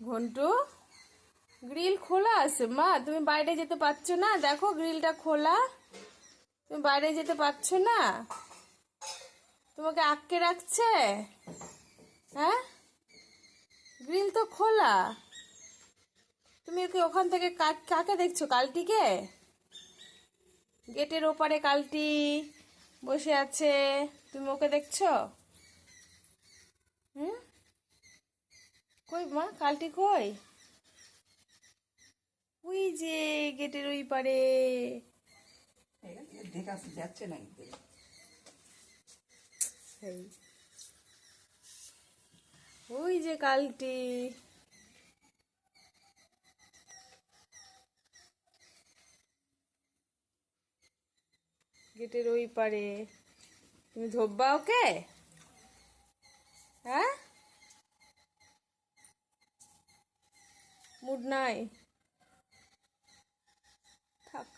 Ghantu grill খোলা আছে, মা? তুমি বাইরে যেতে পারছ না? দেখো গ্রিলটা খোলা। তুমি বাইরে যেতে পারছ না? তোমাকে আটকে রাখছে? হ্যাঁ? গ্রিল তো খোলা। তুমি কি ওখান থেকে কাকে দেখছ, কালটিকে? গেটের ওপারে কালটি বসে আছে। তুমি ওকে দেখছ হুম কই মা কালটি কই? ওই যে গেটের ওই পারে। যাচ্ছে না ওই যে কালটি গেটের ওই পারে। তুমি ধোব্বা ওকে? গুড নাইট থাক।